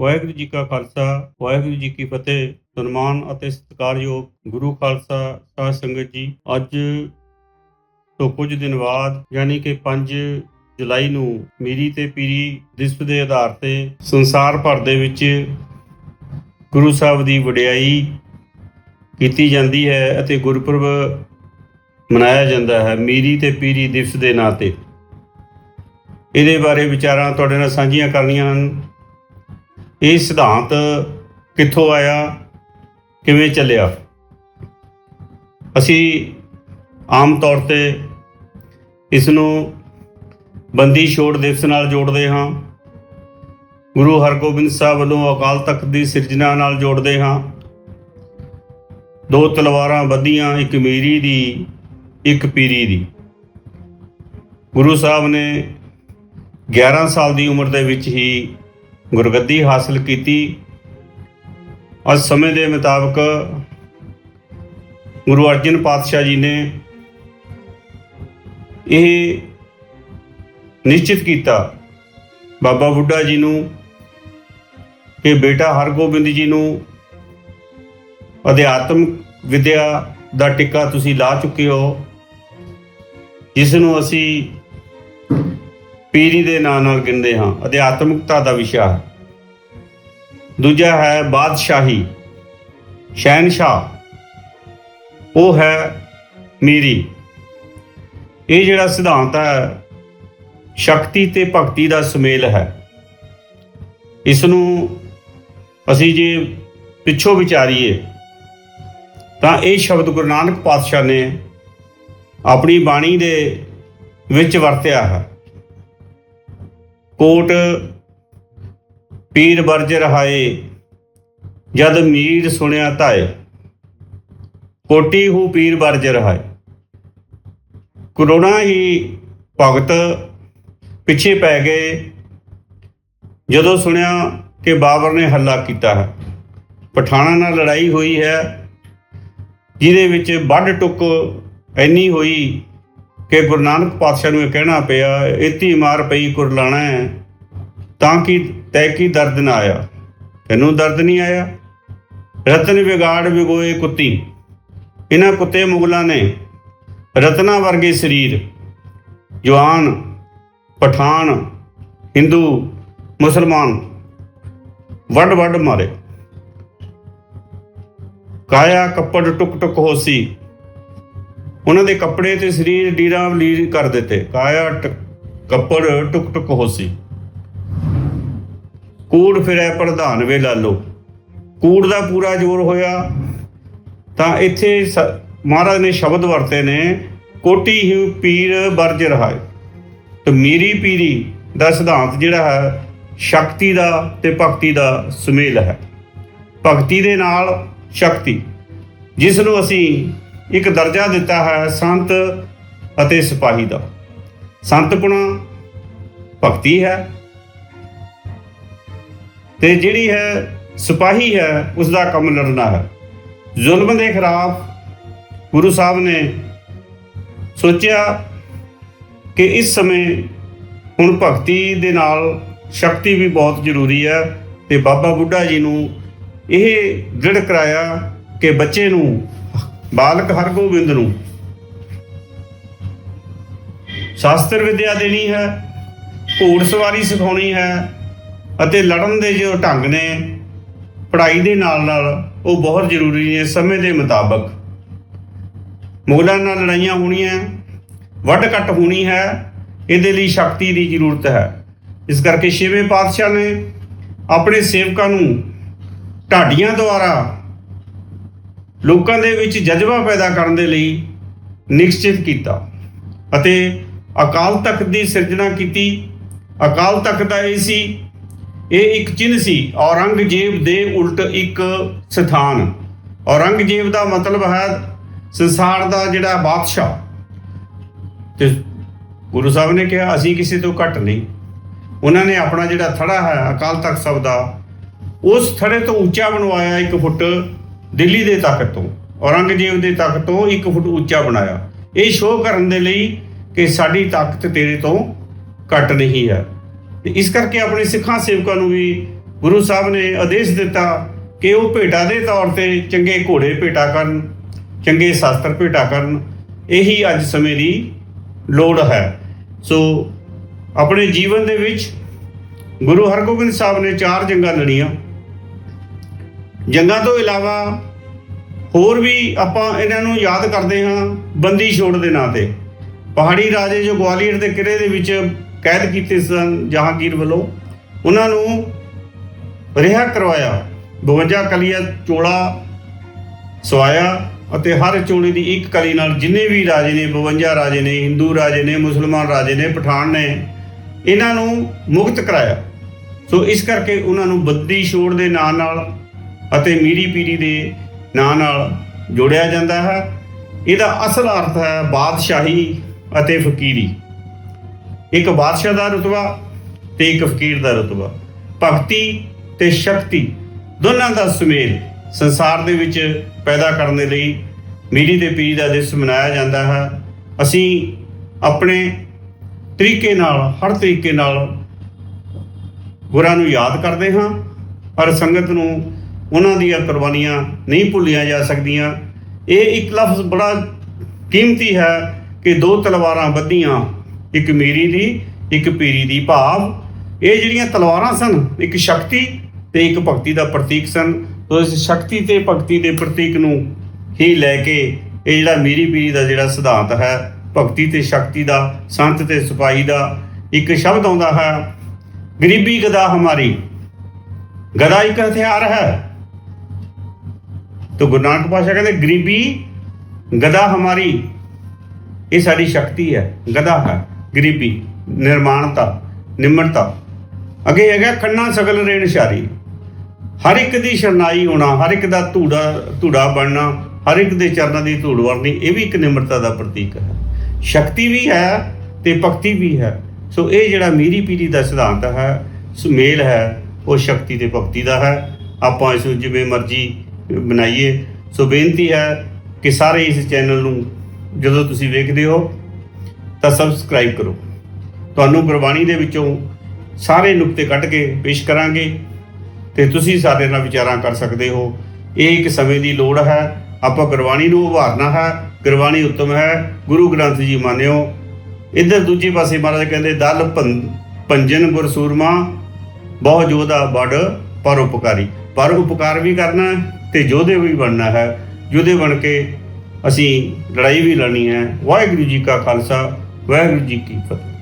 ਵਾਹਿਗੁਰੂ ਜੀ ਕਾ ਖਾਲਸਾ, ਵਾਹਿਗੁਰੂ ਜੀ ਕੀ ਫਤਿਹ। ਸਨਮਾਨ ਅਤੇ ਸਤਿਕਾਰਯੋਗ ਗੁਰੂ ਖਾਲਸਾ ਸਾਧ ਸੰਗਤ ਜੀ, ਅੱਜ ਤੋਂ ਕੁਝ ਦਿਨ ਬਾਅਦ ਯਾਨੀ ਕਿ 5 ਜੁਲਾਈ ਨੂੰ ਮੀਰੀ ਤੇ ਪੀਰੀ ਦਿਵਸ ਦੇ ਆਧਾਰ ਤੇ ਸੰਸਾਰ ਭਰ ਦੇ ਵਿੱਚ ਗੁਰੂ ਸਾਹਿਬ ਦੀ ਵਡਿਆਈ ਕੀਤੀ ਜਾਂਦੀ ਹੈ ਅਤੇ ਗੁਰਪੁਰਬ ਮਨਾਇਆ ਜਾਂਦਾ ਹੈ ਮੀਰੀ ਤੇ ਪੀਰੀ ਦਿਵਸ ਦੇ ਨਾਂ ਤੇ। ਇਹਦੇ ਬਾਰੇ ਵਿਚਾਰਾਂ ਤੁਹਾਡੇ ਨਾਲ ਸਾਂਝੀਆਂ ਕਰਨੀਆਂ ਹਨ। ਇਹ ਸਿਧਾਂਤ ਕਿੱਥੋਂ ਆਇਆ? ਕਿਵੇਂ ਚੱਲਿਆ? ਅਸੀਂ ਆਮ ਤੌਰ ਤੇ ਇਸ ਨੂੰ ਬੰਦੀ ਛੋੜ ਦਿਵਸ ਨਾਲ ਜੋੜਦੇ ਹਾਂ। ਗੁਰੂ ਹਰਗੋਬਿੰਦ ਸਾਹਿਬ ਵੱਲੋਂ ਅਕਾਲ ਤਖਤ ਦੀ ਸਿਰਜਣਾ ਨਾਲ ਜੋੜਦੇ ਹਾਂ। ਦੋ ਤਲਵਾਰਾਂ ਬੱਧੀਆਂ ਇੱਕ ਮੀਰੀ ਦੀ, ਇੱਕ ਪੀਰੀ ਦੀ। ਗੁਰੂ ਸਾਹਿਬ ਨੇ 11 ਸਾਲ ਦੀ ਉਮਰ ਦੇ ਵਿੱਚ ਹੀ ਗੁਰਗੱਦੀ ਹਾਸਲ ਕੀਤੀ। ਅੱਜ ਸਮੇਂ ਦੇ ਮੁਤਾਬਕ ਗੁਰੂ ਅਰਜਨ ਪਾਤਸ਼ਾਹ ਜੀ ਨੇ ਇਹ ਨਿਸ਼ਚਿਤ ਕੀਤਾ। ਬਾਬਾ ਬੁੱਢਾ ਜੀ ਨੂੰ ਕਿ ਬੇਟਾ ਹਰਗੋਬਿੰਦ ਜੀ ਨੂੰ ਅਧਿਆਤਮ ਵਿਦਿਆ ਦਾ ਟਿੱਕਾ ਤੁਸੀਂ ਲਾ ਚੁੱਕੇ ਹੋ, ਜਿਸ ਨੂੰ ਅਸੀਂ ਪੀਰੀ ਦੇ ਨਾਂ ਨਾਲ ਗਿਣਦੇ ਹਾਂ। ਅਧਿਆਤਮਿਕਤਾ ਦਾ ਵਿਸ਼ਾ ਹੈ। ਦੂਜਾ ਹੈ ਬਾਦਸ਼ਾਹੀ। ਸ਼ਹਿਨशाह ਉਹ ਹੈ ਮੀਰੀ। ਇਹ ਜਿਹੜਾ ਸਿਧਾਂਤ ਹੈ, ਸ਼ਕਤੀ ਤੇ ਭਗਤੀ ਦਾ ਸੁਮੇਲ ਹੈ। ਇਸ ਨੂੰ ਅਸੀਂ ਜੇ ਪਿੱਛੋਂ ਵਿਚਾਰੀਏ, ਤਾਂ ਇਹ ਸ਼ਬਦ ਗੁਰੂ ਨਾਨਕ ਪਾਤਸ਼ਾਹ ਨੇ ਆਪਣੀ ਬਾਣੀ ਦੇ ਵਿੱਚ ਵਰਤਿਆ ਹੈ। ਕੋਟ ਪੀਰ ਬਰਜ ਰਹਾਏ, ਜਦ ਮੀਰ ਸੁਣਿਆ ਧਾਏ, ਕੋਟੀ ਹੂ ਪੀਰ ਬਰਜ ਰਹਾਏ। ਕਰੋਨਾ ਹੀ ਭਗਤ ਪਿੱਛੇ ਪੈ ਗਏ, ਜਦੋਂ ਸੁਣਿਆ ਕਿ ਬਾਬਰ ਨੇ ਹੱਲਾ ਕੀਤਾ ਹੈ। ਪਠਾਣਾ ਨਾਲ ਲੜਾਈ ਹੋਈ ਹੈ, ਜਿਹਦੇ ਵਿੱਚ ਵੱਢ ਟੁੱਕ ਇੰਨੀ ਹੋਈ ਕਿ ਗੁਰੂ ਨਾਨਕ ਪਾਤਸ਼ਾਹ ਨੂੰ ਇਹ ਕਹਿਣਾ ਪਿਆ ਇਤੀ ਮਾਰ ਪਈ, ਕੁਰਲਾਣਾ ਹੈ। ਤਾਂ ਕਿ, ਤੈ ਕੀ ਦਰਦ ਨਾ ਆਇਆ? ਤੈਨੂੰ ਦਰਦ ਨਹੀਂ ਆਇਆ? ਰਤਨ ਵਿਗਾੜ ਵਿਗੋਏ ਕੁੱਤੀ। ਇਹਨਾਂ ਕੁੱਤੇ ਮੁਗਲਾਂ ਨੇ ਰਤਨਾ ਵਰਗੇ ਸਰੀਰ, ਜਵਾਨ, ਪਠਾਨ, ਹਿੰਦੂ, ਮੁਸਲਮਾਨ, ਵੱਡ ਵੱਡ ਮਾਰੇ। ਕਾਇਆ ਕੱਪੜ ਟੁਕ ਟੁਕ ਹੋਸੀ। ਉਹਨਾਂ ਦੇ ਕੱਪੜੇ ਤੇ ਸਰੀਰ ਡੀਰਾ ਲੀਰ ਕਰ ਦਿੱਤੇ। ਕਾਇਆ ਟ- ਕੱਪੜ ਟੁਕ ਟੁਕ ਹੋਸੀ ਕੂੜ ਫਿਰੈ ਪ੍ਰਧਾਨ ਵੇ ਲਾਲੋ। ਕੂੜ ਦਾ ਪੂਰਾ ਜ਼ੋਰ ਹੋਇਆ। ਤਾਂ ਇੱਥੇ ਮਹਾਰਾਜ ਨੇ ਸ਼ਬਦ ਵਰਤੇ ਨੇ, ਕੋਟੀ ਹੀ ਪੀਰ ਬਰਜ ਰਹਾਏ ਤੇ ਮੀਰੀ ਪੀਰੀ ਦਾ ਸਿਧਾਂਤ ਜਿਹੜਾ ਹੈ, ਸ਼ਕਤੀ ਦਾ ਤੇ ਭਗਤੀ ਦਾ ਸੁਮੇਲ ਹੈ। ਭਗਤੀ ਦੇ ਨਾਲ ਸ਼ਕਤੀ। ਜਿਸ ਨੂੰ ਅਸੀਂ ਇੱਕ ਦਰਜਾ ਦਿੱਤਾ ਹੈ ਸੰਤ ਅਤੇ ਸਿਪਾਹੀ ਦਾ। ਸੰਤਪੁਣਾ ਭਗਤੀ ਹੈ ਤੇ ਜਿਹੜੀ ਹੈ ਸਿਪਾਹੀ ਹੈ ਉਸ ਦਾ ਕੰਮ ਲੜਨਾ ਹੈ। ਜ਼ੁਲਮ ਦੇ ਖਿਲਾਫ ਗੁਰੂ ਸਾਹਿਬ ਨੇ ਸੋਚਿਆ ਕਿ ਇਸ ਸਮੇਂ ਹੁਣ ਭਗਤੀ ਦੇ ਨਾਲ ਸ਼ਕਤੀ ਵੀ ਬਹੁਤ ਜ਼ਰੂਰੀ ਹੈ ਤੇ ਬਾਬਾ ਬੁੱਢਾ ਜੀ ਨੂੰ ਇਹ ਦ੍ਰਿੜ ਕਰਾਇਆ ਕਿ ਬੱਚੇ ਨੂੰ ਬਾਲਕ ਹਰਗੋਬਿੰਦ ਨੂੰ। ਸ਼ਾਸਤਰ ਵਿਦਿਆ ਦੇਣੀ ਹੈ, ਘੋੜ ਸਵਾਰੀ ਸਿਖਾਉਣੀ ਹੈ ਅਤੇ ਲੜਨ ਦੇ ਜੋ ਢੰਗ ਨੇ, ਪੜ੍ਹਾਈ ਦੇ ਨਾਲ ਨਾਲ ਉਹ ਬਹੁਤ ਜ਼ਰੂਰੀ ਨੇ ਸਮੇਂ ਦੇ ਮੁਤਾਬਕ। ਮੁਗਲਾਂ ਨਾਲ ਲੜਾਈਆਂ ਹੋਣੀਆਂ, ਵੱਢ ਕੱਟ ਹੋਣੀ ਹੈ, ਇਹਦੇ ਲਈ ਸ਼ਕਤੀ ਦੀ ਜ਼ਰੂਰਤ ਹੈ। ਇਸ ਕਰਕੇ ਛੇਵੇਂ ਪਾਤਸ਼ਾਹ ਨੇ ਆਪਣੇ ਸੇਵਕਾਂ ਨੂੰ ਢਾਡੀਆਂ ਦੁਆਰਾ ਲੋਕਾਂ ਦੇ ਵਿੱਚ ਜਜ਼ਬਾ ਪੈਦਾ ਕਰਨ ਦੇ ਲਈ ਨਿਸ਼ਚਿਤ ਕੀਤਾ ਅਤੇ ਅਕਾਲ ਤਖਤ ਦੀ ਸਿਰਜਣਾ ਕੀਤੀ। ਅਕਾਲ ਤਖਤ ਦਾ ਇਹ ਸੀ, ਇਹ ਇੱਕ ਚਿੰਨ੍ਹ ਸੀ, ਔਰੰਗਜ਼ੇਬ ਦੇ ਉਲਟ ਇੱਕ ਸਥਾਨ। ਔਰੰਗਜ਼ੇਬ ਦਾ ਮਤਲਬ ਹੈ ਸੰਸਾਰ ਦਾ ਜਿਹੜਾ ਬਾਦਸ਼ਾਹ। ਤੇ ਗੁਰੂ ਸਾਹਿਬ ਨੇ ਕਿਹਾ, ਅਸੀਂ ਕਿਸੇ ਤੋਂ ਘੱਟ ਨਹੀਂ। ਉਹਨਾਂ ਨੇ ਆਪਣਾ ਜਿਹੜਾ ਥੜਾ ਹੈ ਅਕਾਲ ਤਖਤ ਸਭ ਦਾ, ਉਸ ਥੜੇ ਤੋਂ ਉੱਚਾ ਬਣਵਾਇਆ ਇੱਕ ਫੁੱਟ ਦਿੱਲੀ ਦੇ ਤੱਕ ਤੋਂ, ਔਰੰਗਜ਼ੇਬ ਦੇ ਤੱਕ ਤੋਂ ਇੱਕ ਫੁੱਟ ਉੱਚਾ ਬਣਾਇਆ। ਇਹ ਸ਼ੋਅ ਕਰਨ ਦੇ ਲਈ ਕਿ ਸਾਡੀ ਤਾਕਤ ਤੇਰੇ ਤੋਂ ਘੱਟ ਨਹੀਂ ਹੈ। ਇਸ ਕਰਕੇ ਆਪਣੇ ਸਿੱਖਾਂ ਸੇਵਕਾਂ ਨੂੰ ਵੀ ਗੁਰੂ ਸਾਹਿਬ ਨੇ ਆਦੇਸ਼ ਦਿੱਤਾ ਕਿ ਉਹ ਭੇਟਾ ਦੇ ਤੌਰ ਤੇ ਚੰਗੇ ਘੋੜੇ ਭੇਟਾ ਕਰਨ, ਚੰਗੇ ਸ਼ਾਸਤਰ ਭੇਟਾ ਕਰਨ। ਇਹੀ ਅੱਜ ਸਮੇਂ ਦੀ ਲੋੜ ਹੈ। ਸੋ ਆਪਣੇ ਜੀਵਨ ਦੇ ਵਿੱਚ ਗੁਰੂ ਹਰਗੋਬਿੰਦ ਸਾਹਿਬ ਨੇ ਚਾਰ ਜੰਗਾਂ ਲੜੀਆਂ। ਜੰਗਾਂ ਤੋਂ ਇਲਾਵਾ ਹੋਰ ਵੀ ਆਪਾਂ ਇਹਨਾਂ ਨੂੰ ਯਾਦ ਕਰਦੇ ਹਾਂ ਬੰਦੀ ਛੋੜ ਦੇ ਨਾਂ ਤੇ। ਪਹਾੜੀ ਰਾਜੇ ਜੋ ਗਵਾਲੀਅਰ ਦੇ ਕਿਲੇ ਦੇ ਵਿੱਚ ਕੈਦ ਕੀਤੇ ਸਨ ਜਹਾਂਗੀਰ ਵੱਲੋਂ, ਉਹਨਾਂ ਨੂੰ ਰਿਹਾ ਕਰਵਾਇਆ 52 ਕਲੀਆ ਚੋਲਾ ਸਵਾਇਆ ਅਤੇ ਹਰ ਚੋਲੇ ਦੀ ਇੱਕ ਕਲੀ ਨਾਲ ਜਿੰਨੇ ਵੀ ਰਾਜੇ ਨੇ 52 ਰਾਜੇ ਨੇ, ਹਿੰਦੂ ਰਾਜੇ ਨੇ, ਮੁਸਲਮਾਨ ਰਾਜੇ ਨੇ, ਪਠਾਨ ਨੇ, ਇਹਨਾਂ ਨੂੰ ਮੁਕਤ ਕਰਾਇਆ। ਸੋ ਇਸ ਕਰਕੇ ਉਹਨਾਂ ਨੂੰ ਬੱਦੀ ਛੋੜ ਦੇ ਨਾਂ ਨਾਲ ਅਤੇ ਮੀਰੀ ਪੀਰੀ ਦੇ ਨਾਂ ਨਾਲ ਜੋੜਿਆ ਜਾਂਦਾ ਹੈ। ਇਹਦਾ ਅਸਲ ਅਰਥ ਹੈ ਬਾਦਸ਼ਾਹੀ ਅਤੇ ਫਕੀਰੀ। ਇੱਕ ਬਾਦਸ਼ਾਹ ਦਾ ਰਤਬਾ ਤੇ ਇੱਕ ਫਕੀਰ ਦਾ ਰਤਬਾ। ਭਗਤੀ ਤੇ ਸ਼ਕਤੀ ਦੋਨਾਂ ਦਾ ਸੁਮੇਲ ਸੰਸਾਰ ਦੇ ਵਿੱਚ ਪੈਦਾ ਕਰਨ ਦੇ ਲਈ ਮੀਰੀ ਤੇ ਪੀਰੀ ਦਾ ਦਿਵਸ ਮਨਾਇਆ ਜਾਂਦਾ ਹੈ। ਅਸੀਂ ਆਪਣੇ ਤਰੀਕੇ ਨਾਲ, ਹਰ ਤਰੀਕੇ ਨਾਲ ਗੁਰਾਂ ਨੂੰ ਯਾਦ ਕਰਦੇ ਹਾਂ ਪਰ ਸੰਗਤ ਨੂੰ ਉਹਨਾਂ ਦੀਆਂ ਕੁਰਬਾਨੀਆਂ ਨਹੀਂ ਭੁੱਲੀਆਂ ਜਾ ਸਕਦੀਆਂ। ਇਹ ਇੱਕ ਲਫ਼ਜ਼ ਬੜਾ ਕੀਮਤੀ ਹੈ ਕਿ ਦੋ ਤਲਵਾਰਾਂ ਬੱਧੀਆਂ ਇੱਕ ਮੀਰੀ ਦੀ, ਇੱਕ ਪੀਰੀ ਦੀ ਭਾਵ। ਇਹ ਜਿਹੜੀਆਂ ਤਲਵਾਰਾਂ ਸਨ, ਇੱਕ ਸ਼ਕਤੀ ਤੇ ਇੱਕ ਭਗਤੀ ਦਾ ਪ੍ਰਤੀਕ ਸਨ। ਤੋ ਇਸ ਸ਼ਕਤੀ ਤੇ ਭਗਤੀ ਦੇ ਪ੍ਰਤੀਕ ਨੂੰ ਹੀ ਲੈ ਕੇ ਇਹ ਜਿਹੜਾ ਮੀਰੀ ਪੀਰੀ ਦਾ ਜਿਹੜਾ ਸਿਧਾਂਤ ਹੈ, ਭਗਤੀ ਤੇ ਸ਼ਕਤੀ ਦਾ, ਸੰਤ ਤੇ ਸਿਪਾਹੀ ਦਾ ਇੱਕ ਸ਼ਬਦ ਆਉਂਦਾ ਹੈ, ਗਰੀਬੀ ਗਦਾ ਹਮਾਰੀ। ਗਦਾ ਇੱਕ ਹਥਿਆਰ ਹੈ। ਤੋ ਗੁਰੂ ਨਾਨਕ ਪਾਸ਼ਾ ਕਹਿੰਦੇ, ਗਰੀਬੀ ਗਦਾ ਹਮਾਰੀ, ਇਹ ਸਾਡੀ ਸ਼ਕਤੀ ਹੈ ਗਦਾ ਹੈ, ਗਰੀਬੀ, ਨਿਰਮਾਣਤਾ, ਨਿਮਰਤਾ। ਅੱਗੇ ਹੈਗਾ ਖੰਨਾ ਸਗਲ ਰੇਣ ਸ਼ਾਰੀ ਹਰ ਇੱਕ ਦੀ ਸ਼ਰਨਾਈ ਹੋਣਾ, ਹਰ ਇੱਕ ਦਾ ਧੂੜਾ ਧੂੜਾ ਬਣਨਾ, ਹਰ ਇੱਕ ਦੇ ਚਰਨਾਂ ਦੀ ਧੂੜ ਵਰਨੀ, ਇਹ ਵੀ ਇੱਕ ਨਿਮਰਤਾ ਦਾ ਪ੍ਰਤੀਕ ਹੈ। ਸ਼ਕਤੀ ਵੀ ਹੈ ਤੇ ਭਗਤੀ ਵੀ ਹੈ। ਸੋ ਇਹ ਜਿਹੜਾ ਮੀਰੀ ਪੀਰੀ ਦਾ ਸਿਧਾਂਤ ਹੈ, ਸੁਮੇਲ ਹੈ, ਉਹ ਸ਼ਕਤੀ ਤੇ ਭਗਤੀ ਦਾ ਹੈ। ਆਪਾਂ ਇਸ ਨੂੰ ਜਿਵੇਂ ਮਰਜ਼ੀ ਬਣਾਈਏ। ਸੋ ਬੇਨਤੀ ਹੈ ਕਿ ਸਾਰੇ ਇਸ ਚੈਨਲ ਨੂੰ ਜਦੋਂ ਤੁਸੀਂ ਵੇਖਦੇ ਹੋ ਤਾਂ ਸਬਸਕ੍ਰਾਈਬ ਕਰੋ। ਤੁਹਾਨੂੰ ਗੁਰਬਾਣੀ ਦੇ ਵਿੱਚੋਂ ਸਾਰੇ ਨੁਕਤੇ ਕੱਢ ਕੇ ਪੇਸ਼ ਕਰਾਂਗੇ ਤੇ ਤੁਸੀਂ ਸਾਡੇ ਨਾਲ ਵਿਚਾਰਾਂ ਕਰ ਸਕਦੇ ਹੋ। ਇਹ ਇੱਕ ਸਮੇਂ ਦੀ ਲੋੜ ਹੈ। ਆਪਾਂ ਗੁਰਬਾਣੀ ਨੂੰ ਉਭਾਰਨਾ ਹੈ। ਗੁਰਬਾਣੀ ਉੱਤਮ ਹੈ। ਗੁਰੂ ਗ੍ਰੰਥ ਜੀ ਮੰਨਿਓ, ਇੱਧਰ ਦੂਜੇ ਪਾਸੇ ਮਹਾਰਾਜ ਕਹਿੰਦੇ, ਦਲ ਭੰ- ਭੰਜਨ ਗੁਰ ਸੂਰਮਾ, ਬਹੁ ਜੋਧਾ ਬੜ ਪਰ ਉਪਕਾਰੀ। ਪਰ ਉਪਕਾਰ ਵੀ ਕਰਨਾ ਤੇ ਯੋਧੇ ਵੀ ਬਣਨਾ ਹੈ। ਯੋਧੇ ਬਣ ਕੇ ਅਸੀਂ ਲੜਾਈ ਵੀ ਲੜਨੀ ਹੈ। ਵਾਹਿਗੁਰੂ ਜੀ ਕਾ ਖਾਲਸਾ, ਵਾਹਿਗੁਰੂ ਜੀ ਕੀ ਫਤਿਹ।